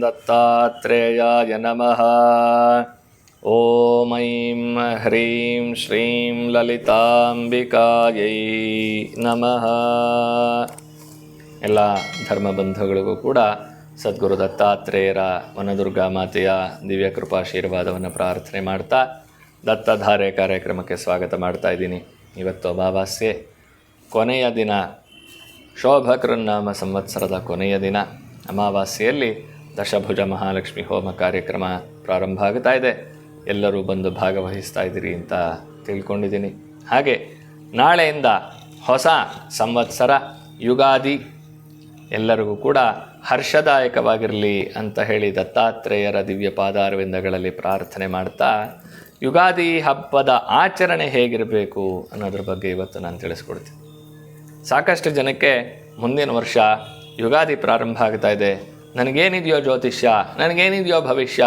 ದತ್ತಾತ್ರೇಯಾಯ ನಮಃ. ಓಂ ಐಂ ಹ್ರೀಂ ಶ್ರೀಂ ಲಲಿತಾಂಬಿಕಾಯೈ ನಮಃ. ಎಲ್ಲ ಧರ್ಮಬಂಧುಗಳಿಗೂ ಕೂಡ ಸದ್ಗುರು ದತ್ತಾತ್ರೇಯರ ವನದುರ್ಗಾ ಮಾತೆಯ ದಿವ್ಯ ಕೃಪಾಶೀರ್ವಾದವನ್ನು ಪ್ರಾರ್ಥನೆ ಮಾಡ್ತಾ ದತ್ತಧಾರೆ ಕಾರ್ಯಕ್ರಮಕ್ಕೆ ಸ್ವಾಗತ ಮಾಡ್ತಾ ಇದ್ದೀನಿ. ಇವತ್ತು ಅಮಾವಾಸ್ಯೆ. ಕೊನೆಯ ದಿನ. ಶೋಭಕೃನ್ನಾಮ ಸಂವತ್ಸರದ ಕೊನೆಯ ದಿನ. ಅಮಾವಾಸ್ಯೆಯಲ್ಲಿ ದಶಭುಜ ಮಹಾಲಕ್ಷ್ಮಿ ಹೋಮ ಕಾರ್ಯಕ್ರಮ ಪ್ರಾರಂಭ ಆಗ್ತಾ ಇದೆ. ಎಲ್ಲರೂ ಬಂದು ಭಾಗವಹಿಸ್ತಾ ಇದ್ದೀರಿ ಅಂತ ತಿಳ್ಕೊಂಡಿದ್ದೀನಿ. ಹಾಗೆ ನಾಳೆಯಿಂದ ಹೊಸ ಸಂವತ್ಸರ ಯುಗಾದಿ ಎಲ್ಲರಿಗೂ ಕೂಡ ಹರ್ಷದಾಯಕವಾಗಿರಲಿ ಅಂತ ಹೇಳಿ ದತ್ತಾತ್ರೇಯರ ದಿವ್ಯ ಪಾದಾರವಿಂದಗಳಲ್ಲಿ ಪ್ರಾರ್ಥನೆ ಮಾಡ್ತಾ, ಯುಗಾದಿ ಹಬ್ಬದ ಆಚರಣೆ ಹೇಗಿರಬೇಕು ಅನ್ನೋದ್ರ ಬಗ್ಗೆ ಇವತ್ತು ನಾನು ತಿಳಿಸ್ಕೊಡ್ತೀನಿ. ಸಾಕಷ್ಟು ಜನಕ್ಕೆ ಮುಂದಿನ ವರ್ಷ ಯುಗಾದಿ ಪ್ರಾರಂಭ ಆಗ್ತಾ ಇದೆ. ನನಗೇನಿದೆಯೋ ಜ್ಯೋತಿಷ್ಯ, ನನಗೇನಿದೆಯೋ ಭವಿಷ್ಯ,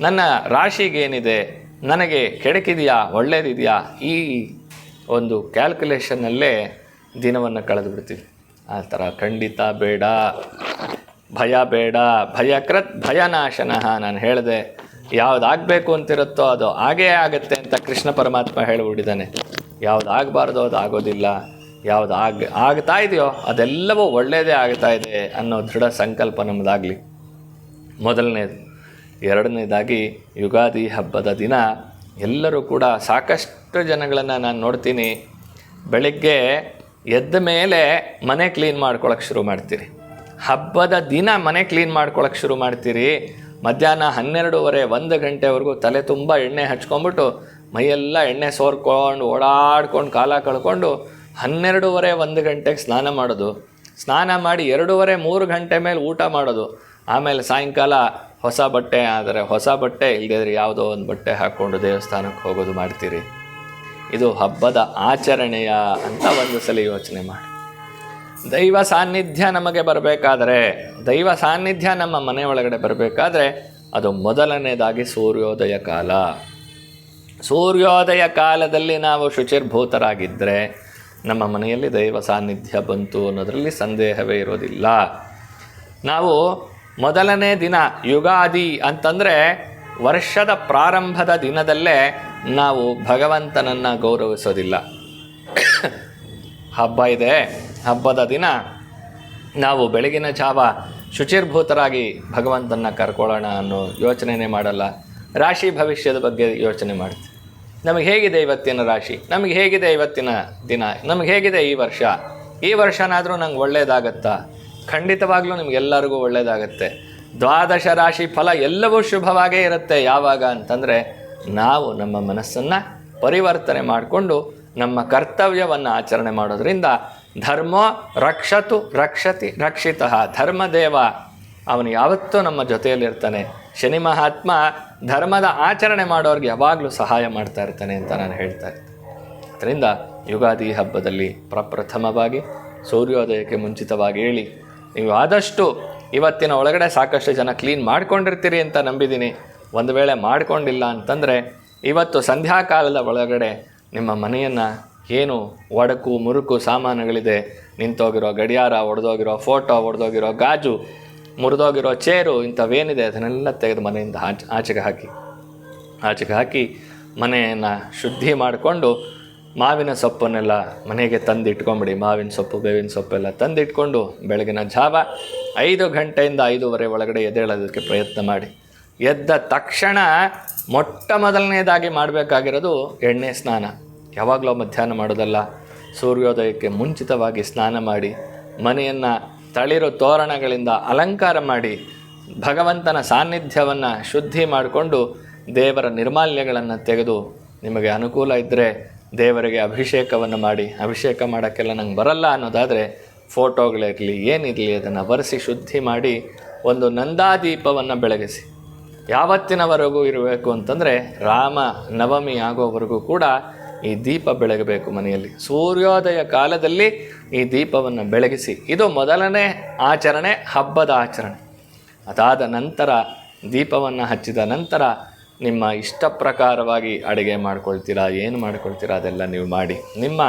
ನನ್ನ ರಾಶಿಗೇನಿದೆ, ನನಗೆ ಕೆಡಕಿದೆಯಾ, ಒಳ್ಳೇದಿದೆಯಾ? ಈ ಒಂದು ಕ್ಯಾಲ್ಕುಲೇಷನ್ನಲ್ಲೇ ದಿನವನ್ನು ಕಳೆದು ಬಿಡ್ತೀವಿ. ಆ ಥರ ಖಂಡಿತ ಬೇಡ, ಭಯ ಬೇಡ, ಭಯಕೃತ್ ಭಯನಾಶನ ನಾನು ಹೇಳಿದೆ. ಯಾವುದಾಗಬೇಕು ಅಂತಿರುತ್ತೋ ಅದು ಆಗೇ ಆಗುತ್ತೆ ಅಂತ ಕೃಷ್ಣ ಪರಮಾತ್ಮ ಹೇಳಿಬಿಟ್ಟಿದ್ದಾನೆ. ಯಾವುದಾಗಬಾರ್ದು ಅದು ಆಗೋದಿಲ್ಲ. ಯಾವ್ದು ಆಗ, ಆಗ್ತಾ ಇದೆಯೋ ಅದೆಲ್ಲವೂ ಒಳ್ಳೆಯದೇ ಆಗ್ತಾ ಇದೆ ಅನ್ನೋ ದೃಢ ಸಂಕಲ್ಪ ನಮ್ಮದಾಗಲಿ ಮೊದಲನೇದು. ಎರಡನೇದಾಗಿ ಯುಗಾದಿ ಹಬ್ಬದ ದಿನ ಎಲ್ಲರೂ ಕೂಡ ಸಾಕಷ್ಟು ಜನಗಳನ್ನು ನಾನು ನೋಡ್ತೀನಿ. ಬೆಳಿಗ್ಗೆ ಎದ್ದ ಮೇಲೆ ಮನೆ ಕ್ಲೀನ್ ಮಾಡ್ಕೊಳಕ್ಕೆ ಶುರು ಮಾಡ್ತೀರಿ. ಹಬ್ಬದ ದಿನ ಮನೆ ಕ್ಲೀನ್ ಮಾಡ್ಕೊಳಕ್ಕೆ ಶುರು ಮಾಡ್ತೀರಿ. ಮಧ್ಯಾಹ್ನ ಹನ್ನೆರಡೂವರೆ ಒಂದು ಗಂಟೆವರೆಗೂ ತಲೆ ತುಂಬ ಎಣ್ಣೆ ಹಚ್ಕೊಂಬಿಟ್ಟು ಮೈಯೆಲ್ಲ ಎಣ್ಣೆ ಸೋರ್ಕೊಂಡು ಓಡಾಡ್ಕೊಂಡು ಕಾಲ ಕಳ್ಕೊಂಡು ಹನ್ನೆರಡೂವರೆ ಒಂದು ಗಂಟೆಗೆ ಸ್ನಾನ ಮಾಡೋದು. ಸ್ನಾನ ಮಾಡಿ ಎರಡೂವರೆ, ಮೂರು ಗಂಟೆ ಮೇಲೆ ಊಟ ಮಾಡೋದು. ಆಮೇಲೆ ಸಾಯಂಕಾಲ ಹೊಸ ಬಟ್ಟೆ, ಆದರೆ ಹೊಸ ಬಟ್ಟೆ ಇಲ್ಲದಿದ್ರೆ ಯಾವುದೋ ಒಂದು ಬಟ್ಟೆ ಹಾಕ್ಕೊಂಡು ದೇವಸ್ಥಾನಕ್ಕೆ ಹೋಗೋದು ಮಾಡ್ತೀರಿ. ಇದು ಹಬ್ಬದ ಆಚರಣೆಯ ಅಂತ ಒಂದು ಸಲ ಯೋಚನೆ ಮಾಡಿ. ದೈವ ಸಾನ್ನಿಧ್ಯ ನಮಗೆ ಬರಬೇಕಾದರೆ, ದೈವ ಸಾನ್ನಿಧ್ಯ ನಮ್ಮ ಮನೆ ಒಳಗಡೆ ಬರಬೇಕಾದ್ರೆ, ಅದು ಮೊದಲನೇದಾಗಿ ಸೂರ್ಯೋದಯ ಕಾಲ. ಸೂರ್ಯೋದಯ ಕಾಲದಲ್ಲಿ ನಾವು ಶುಚಿರ್ಭೂತರಾಗಿದ್ದರೆ ನಮ್ಮ ಮನೆಯಲ್ಲಿ ದೈವ ಸಾನ್ನಿಧ್ಯ ಬಂತು ಅನ್ನೋದರಲ್ಲಿ ಸಂದೇಹವೇ ಇರೋದಿಲ್ಲ. ನಾವು ಮೊದಲನೇ ದಿನ ಯುಗಾದಿ ಅಂತಂದರೆ ವರ್ಷದ ಪ್ರಾರಂಭದ ದಿನದಲ್ಲೇ ನಾವು ಭಗವಂತನನ್ನು ಗೌರವಿಸೋದಿಲ್ಲ. ಹಬ್ಬ ಇದೆ, ಹಬ್ಬದ ದಿನ ನಾವು ಬೆಳಗಿನ ಜಾವ ಶುಚಿರ್ಭೂತರಾಗಿ ಭಗವಂತನ ಕರ್ಕೊಳ್ಳೋಣ ಅನ್ನೋ ಯೋಚನೆನೇ ಮಾಡಲ್ಲ. ರಾಶಿ ಭವಿಷ್ಯದ ಬಗ್ಗೆ ಯೋಚನೆ ಮಾಡ್ತೀವಿ. ನಮಗೆ ಹೇಗಿದೆ ಇವತ್ತಿನ ರಾಶಿ? ನಮಗೆ ಹೇಗಿದೆ ಇವತ್ತಿನ ದಿನ? ನಮಗೆ ಹೇಗಿದೆ ಈ ವರ್ಷ? ಈ ವರ್ಷನಾದರೂ ನಂಗೆ ಒಳ್ಳೆಯದಾಗತ್ತಾ ಖಂಡಿತವಾಗ್ಲೂ ನಿಮಗೆಲ್ಲರಿಗೂ ಒಳ್ಳೆಯದಾಗತ್ತೆ ದ್ವಾದಶ ರಾಶಿ ಫಲ ಎಲ್ಲವೂ ಶುಭವಾಗೇ ಇರುತ್ತೆ. ಯಾವಾಗ ಅಂತಂದರೆ ನಾವು ನಮ್ಮ ಮನಸ್ಸನ್ನು ಪರಿವರ್ತನೆ ಮಾಡಿಕೊಂಡು ನಮ್ಮ ಕರ್ತವ್ಯವನ್ನು ಆಚರಣೆ ಮಾಡೋದರಿಂದ ಧರ್ಮೋ ರಕ್ಷತು ರಕ್ಷತಿ ರಕ್ಷಿತ. ಧರ್ಮದೇವ ಅವನು ಯಾವತ್ತೂ ನಮ್ಮ ಜೊತೆಯಲ್ಲಿರ್ತಾನೆ. ಶನಿ ಮಹಾತ್ಮ ಧರ್ಮದ ಆಚರಣೆ ಮಾಡೋರಿಗೆ ಯಾವಾಗಲೂ ಸಹಾಯ ಮಾಡ್ತಾ ಇರ್ತಾನೆ ಅಂತ ನಾನು ಹೇಳ್ತಾ ಇರ್ತೇನೆ ಅದರಿಂದ ಯುಗಾದಿ ಹಬ್ಬದಲ್ಲಿ ಪ್ರಪ್ರಥಮವಾಗಿ ಸೂರ್ಯೋದಯಕ್ಕೆ ಮುಂಚಿತವಾಗಿ ಹೇಳಿ, ನೀವು ಆದಷ್ಟು ಇವತ್ತಿನ ಒಳಗಡೆ ಸಾಕಷ್ಟು ಜನ ಕ್ಲೀನ್ ಮಾಡ್ಕೊಂಡಿರ್ತೀರಿ ಅಂತ ನಂಬಿದ್ದೀನಿ. ಒಂದು ವೇಳೆ ಮಾಡ್ಕೊಂಡಿಲ್ಲ ಅಂತಂದರೆ ಇವತ್ತು ಸಂಧ್ಯಾಕಾಲದ ಒಳಗಡೆ ನಿಮ್ಮ ಮನೆಯನ್ನು ಏನು ಒಡಕು, ಮುರುಕು, ಸಾಮಾನುಗಳಿದೆ, ನಿಂತೋಗಿರೋ ಗಡಿಯಾರ, ಒಡೆದೋಗಿರೋ ಫೋಟೋ, ಒಡೆದೋಗಿರೋ ಗಾಜು ಮುರಿದೋಗಿರೋ ಚೇರು ಇಂಥವೇನಿದೆ, ಅದನ್ನೆಲ್ಲ ತೆಗೆದು ಮನೆಯಿಂದ ಆಚೆ, ಆಚೆಗೆ ಹಾಕಿ. ಆಚೆಗೆ ಹಾಕಿ ಮನೆಯನ್ನು ಶುದ್ಧಿ ಮಾಡಿಕೊಂಡು ಮಾವಿನ ಸೊಪ್ಪನ್ನೆಲ್ಲ ಮನೆಗೆ ತಂದು ಇಟ್ಕೊಂಬಿಡಿ ಮಾವಿನ ಸೊಪ್ಪು, ಬೇವಿನ ಸೊಪ್ಪೆಲ್ಲ ತಂದು ಇಟ್ಕೊಂಡು ಬೆಳಗಿನ ಜಾವ ಐದು ಗಂಟೆಯಿಂದ ಐದೂವರೆ ಒಳಗಡೆ ಎದ್ದೇಳೋದಕ್ಕೆ ಪ್ರಯತ್ನ ಮಾಡಿ. ಎದ್ದ ತಕ್ಷಣ ಮೊಟ್ಟ ಮೊದಲನೇದಾಗಿ ಮಾಡಬೇಕಾಗಿರೋದು ಎಣ್ಣೆ ಸ್ನಾನ. ಯಾವಾಗಲೂ ಮಧ್ಯಾಹ್ನ ಮಾಡೋದಲ್ಲ. ಸೂರ್ಯೋದಯಕ್ಕೆ ಮುಂಚಿತವಾಗಿ ಸ್ನಾನ ಮಾಡಿ ಮನೆಯನ್ನು ತಳಿರು ತೋರಣಗಳಿಂದ ಅಲಂಕಾರ ಮಾಡಿ ಭಗವಂತನ ಸಾನ್ನಿಧ್ಯವನ್ನು ಶುದ್ಧಿ ಮಾಡಿಕೊಂಡು ದೇವರ ನಿರ್ಮಾಲ್ಯಗಳನ್ನು ತೆಗೆದು ನಿಮಗೆ ಅನುಕೂಲ ಇದ್ದರೆ ದೇವರಿಗೆ ಅಭಿಷೇಕವನ್ನು ಮಾಡಿ, ಅಭಿಷೇಕ ಮಾಡೋಕ್ಕೆಲ್ಲ ನಂಗೆ ಬರಲ್ಲ ಅನ್ನೋದಾದರೆ ಫೋಟೋಗಳಿರಲಿ, ಏನಿರಲಿ ಅದನ್ನು ಒರೆಸಿ ಶುದ್ಧಿ ಮಾಡಿ ಒಂದು ನಂದಾದೀಪವನ್ನು ಬೆಳಗಿಸಿ. ಯಾವತ್ತಿನವರೆಗೂ ಇರಬೇಕು ಅಂತಂದರೆ ರಾಮ ನವಮಿ ಆಗೋವರೆಗೂ ಕೂಡ ಈ ದೀಪ ಬೆಳಗಬೇಕು ಮನೆಯಲ್ಲಿ. ಸೂರ್ಯೋದಯ ಕಾಲದಲ್ಲಿ ಈ ದೀಪವನ್ನು ಬೆಳಗಿಸಿ. ಇದು ಮೊದಲನೇ ಆಚರಣೆ, ಹಬ್ಬದ ಆಚರಣೆ. ಅದಾದ ನಂತರ ದೀಪವನ್ನು ಹಚ್ಚಿದ ನಂತರ ನಿಮ್ಮ ಇಷ್ಟ ಪ್ರಕಾರವಾಗಿ ಅಡುಗೆ ಮಾಡ್ಕೊಳ್ತೀರಾ, ಏನು ಮಾಡ್ಕೊಳ್ತೀರಾ ಅದೆಲ್ಲ ನೀವು ಮಾಡಿ. ನಿಮ್ಮ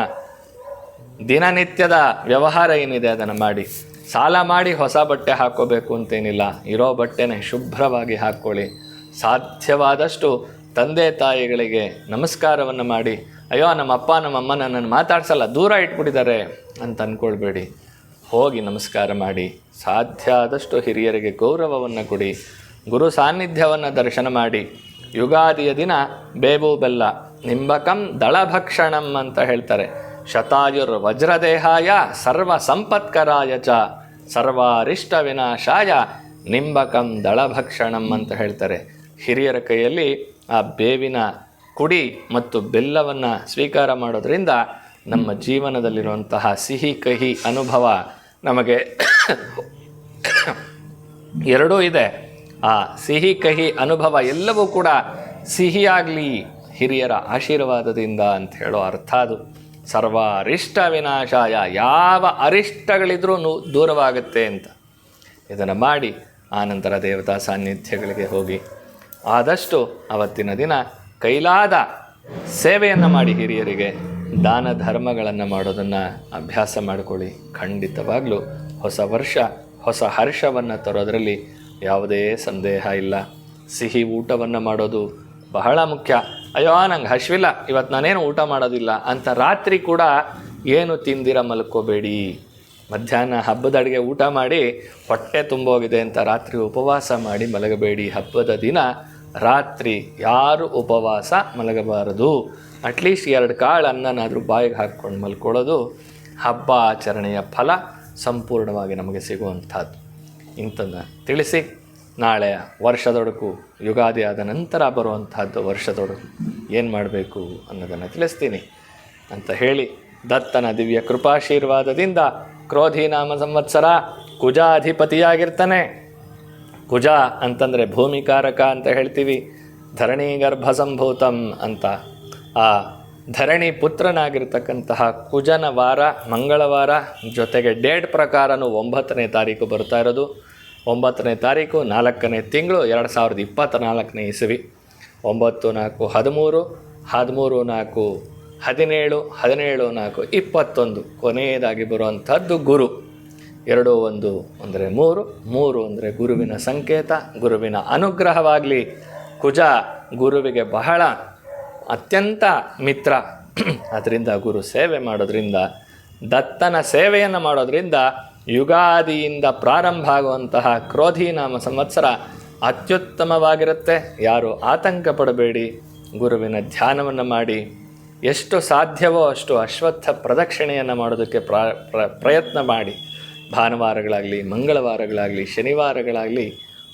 ದಿನನಿತ್ಯದ ವ್ಯವಹಾರ ಏನಿದೆ ಅದನ್ನು ಮಾಡಿ. ಸಾಲ ಮಾಡಿ ಹೊಸ ಬಟ್ಟೆ ಹಾಕ್ಕೋಬೇಕು ಅಂತೇನಿಲ್ಲ. ಇರೋ ಬಟ್ಟೆನೇ ಶುಭ್ರವಾಗಿ ಹಾಕ್ಕೊಳ್ಳಿ. ಸಾಧ್ಯವಾದಷ್ಟು ತಂದೆ ತಾಯಿಗಳಿಗೆ ನಮಸ್ಕಾರವನ್ನು ಮಾಡಿ. ಅಯ್ಯೋ, ನಮ್ಮ ಅಪ್ಪ, ನಮ್ಮ ಅಮ್ಮ ನನ್ನನ್ನು ಮಾತಾಡ್ಸಲ್ಲ, ದೂರ ಇಟ್ಬಿಟ್ಟಿದ್ದಾರೆ ಅಂತ ಅಂದ್ಕೊಳ್ಬೇಡಿ ಹೋಗಿ ನಮಸ್ಕಾರ ಮಾಡಿ. ಸಾಧ್ಯ ಆದಷ್ಟು ಹಿರಿಯರಿಗೆ ಗೌರವವನ್ನು ಕೊಡಿ. ಗುರು ಸಾನ್ನಿಧ್ಯವನ್ನು ದರ್ಶನ ಮಾಡಿ. ಯುಗಾದಿಯ ದಿನ ಬೇವು ಬೆಲ್ಲ, ನಿಂಬಕಂ ದಳಭಕ್ಷಣಂ ಅಂತ ಹೇಳ್ತಾರೆ. ಶತಾಯುರ್ ವಜ್ರದೇಹಾಯ ಸರ್ವ ಸಂಪತ್ಕರಾಯ ಚ, ಸರ್ವಾರಿಷ್ಟ ವಿನಾಶಾಯ ನಿಂಬಕಂ ದಳಭಕ್ಷಣಂ ಅಂತ ಹೇಳ್ತಾರೆ. ಹಿರಿಯರ ಕೈಯಲ್ಲಿ ಆ ಬೇವಿನ ಕುಡಿ ಮತ್ತು ಬೆಲ್ಲವನ್ನು ಸ್ವೀಕಾರ ಮಾಡೋದರಿಂದ ನಮ್ಮ ಜೀವನದಲ್ಲಿರುವಂತಹ ಸಿಹಿ ಕಹಿ ಅನುಭವ ನಮಗೆ ಎರಡೂ ಇದೆ. ಆ ಸಿಹಿ ಕಹಿ ಅನುಭವ ಎಲ್ಲವೂ ಕೂಡ ಸಿಹಿಯಾಗಲಿ ಹಿರಿಯರ ಆಶೀರ್ವಾದದಿಂದ ಅಂತ ಹೇಳೋ ಅರ್ಥ ಅದು. ಸರ್ವ ಅರಿಷ್ಟ ವಿನಾಶಾಯ, ಯಾವ ಅರಿಷ್ಟಗಳಿದ್ರೂ ದೂರವಾಗುತ್ತೆ ಅಂತ. ಇದನ್ನು ಮಾಡಿ ಆನಂತರ ದೇವತಾ ಸಾನ್ನಿಧ್ಯಗಳಿಗೆ ಹೋಗಿ. ಆದಷ್ಟು ಅವತ್ತಿನ ದಿನ ಕೈಲಾದ ಸೇವೆಯನ್ನು ಮಾಡಿ ಹಿರಿಯರಿಗೆ, ದಾನ ಧರ್ಮಗಳನ್ನು ಮಾಡೋದನ್ನು ಅಭ್ಯಾಸ ಮಾಡಿಕೊಳ್ಳಿ. ಖಂಡಿತವಾಗಲೂ ಹೊಸ ವರ್ಷ, ಹೊಸ ಹರ್ಷವನ್ನು ತರೋದರಲ್ಲಿ ಯಾವುದೇ ಸಂದೇಹ ಇಲ್ಲ. ಸಿಹಿ ಊಟವನ್ನು ಮಾಡೋದು ಬಹಳ ಮುಖ್ಯ. ಅಯ್ಯೋ, ನಂಗೆ ಹಶ್ವಿಲ್ಲ ಇವತ್ತು ನಾನೇನು ಊಟ ಮಾಡೋದಿಲ್ಲ ಅಂತ ರಾತ್ರಿ ಕೂಡ ಏನು ತಿಂದಿರ ಮಲ್ಕೋಬೇಡಿ. ಮಧ್ಯಾಹ್ನ ಹಬ್ಬದ ಅಡುಗೆ ಊಟ ಮಾಡಿ ಹೊಟ್ಟೆ ತುಂಬೋಗಿದೆ ಅಂತ ರಾತ್ರಿ ಉಪವಾಸ ಮಾಡಿ ಮಲಗಬೇಡಿ. ಹಬ್ಬದ ದಿನ ರಾತ್ರಿ ಯಾರು ಉಪವಾಸ ಮಲಗಬಾರದು? ಅಟ್ಲೀಸ್ಟ್ ಎರಡು ಕಾಳು ಅನ್ನನಾದರೂ ಬಾಯಿಗೆ ಹಾಕ್ಕೊಂಡು ಮಲ್ಕೊಳ್ಳೋದು ಹಬ್ಬ ಆಚರಣೆಯ ಫಲ ಸಂಪೂರ್ಣವಾಗಿ ನಮಗೆ ಸಿಗುವಂಥದ್ದು. ಇಂಥದ್ದ ತಿಳಿಸಿ ನಾಳೆ ವರ್ಷದೊಡಕು ಯುಗಾದಿ ಆದ ನಂತರ ಬರುವಂತಹದ್ದು ವರ್ಷದೊಡಕು ಏನು ಮಾಡಬೇಕು ಅನ್ನೋದನ್ನು ತಿಳಿಸ್ತೀನಿ ಅಂತ ಹೇಳಿ ದತ್ತನ ದಿವ್ಯ ಕೃಪಾಶೀರ್ವಾದದಿಂದ ಕ್ರೋಧಿ ನಾಮ ಸಂವತ್ಸರ ಕುಜಾಧಿಪತಿಯಾಗಿರ್ತಾನೆ. ಕುಜ ಅಂತಂದರೆ ಭೂಮಿಕಾರಕ ಅಂತ ಹೇಳ್ತೀವಿ. ಧರಣಿ ಗರ್ಭ ಸಂಭೂತಂ ಅಂತ. ಆ ಧರಣಿ ಪುತ್ರನಾಗಿರ್ತಕ್ಕಂತಹ ಕುಜನ ವಾರ ಮಂಗಳವಾರ ಜೊತೆಗೆ ಡೇಟ್ ಪ್ರಕಾರನೂ ಒಂಬತ್ತನೇ ತಾರೀಕು ಬರ್ತಾ ಇರೋದು. ಒಂಬತ್ತನೇ ತಾರೀಕು ನಾಲ್ಕನೇ ತಿಂಗಳು ಎರಡು ಸಾವಿರದ ಇಪ್ಪತ್ತ ನಾಲ್ಕನೇ ಇಸವಿ. ಒಂಬತ್ತು ನಾಲ್ಕು ಹದಿಮೂರು ಹದಿಮೂರು ನಾಲ್ಕು ಹದಿನೇಳು ಹದಿನೇಳು ನಾಲ್ಕು ಇಪ್ಪತ್ತೊಂದು ಕೊನೆಯದಾಗಿ ಬರುವಂಥದ್ದು ಗುರು. ಎರಡು, ಒಂದು ಅಂದರೆ ಮೂರು ಮೂರು ಅಂದರೆ ಗುರುವಿನ ಸಂಕೇತ, ಗುರುವಿನ ಅನುಗ್ರಹವಾಗಲಿ. ಕುಜ ಗುರುವಿಗೆ ಬಹಳ ಅತ್ಯಂತ ಮಿತ್ರ. ಅದರಿಂದ ಗುರು ಸೇವೆ ಮಾಡೋದ್ರಿಂದ, ದತ್ತನ ಸೇವೆಯನ್ನು ಮಾಡೋದ್ರಿಂದ, ಯುಗಾದಿಯಿಂದ ಪ್ರಾರಂಭ ಆಗುವಂತಹ ಕ್ರೋಧಿ ನಾಮ ಸಂವತ್ಸರ ಅತ್ಯುತ್ತಮವಾಗಿರುತ್ತೆ. ಯಾರು ಆತಂಕ ಪಡಬೇಡಿ, ಗುರುವಿನ ಧ್ಯಾನವನ್ನು ಮಾಡಿ. ಎಷ್ಟು ಸಾಧ್ಯವೋ ಅಷ್ಟು ಅಶ್ವತ್ಥ ಪ್ರದಕ್ಷಿಣೆಯನ್ನು ಮಾಡೋದಕ್ಕೆ ಪ್ರ, ಪ್ರ- ಪ್ರಯತ್ನ ಮಾಡಿ. ಭಾನುವಾರಗಳಾಗಲಿ, ಮಂಗಳವಾರಗಳಾಗಲಿ, ಶನಿವಾರಗಳಾಗಲಿ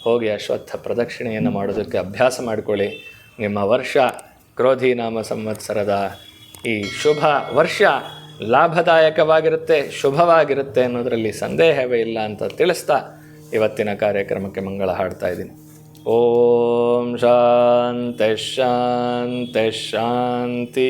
ಹೋಗಿ ಅಶ್ವತ್ಥ ಪ್ರದಕ್ಷಿಣೆಯನ್ನು ಮಾಡೋದಕ್ಕೆ ಅಭ್ಯಾಸ ಮಾಡಿಕೊಳ್ಳಿ. ನಿಮ್ಮ ವರ್ಷ ಕ್ರೋಧಿನಾಮ ಸಂವತ್ಸರದ ಈ ಶುಭ ವರ್ಷ ಲಾಭದಾಯಕವಾಗಿರುತ್ತೆ, ಶುಭವಾಗಿರುತ್ತೆ ಅನ್ನೋದರಲ್ಲಿ ಸಂದೇಹವೇ ಇಲ್ಲ ಅಂತ ತಿಳಿಸ್ತಾ ಇವತ್ತಿನ ಕಾರ್ಯಕ್ರಮಕ್ಕೆ ಮಂಗಳ ಹಾಡ್ತಾ ಇದ್ದೀನಿ. ಓಂ ಶಾಂತಿ ಶಾಂತಿ ಶಾಂತಿ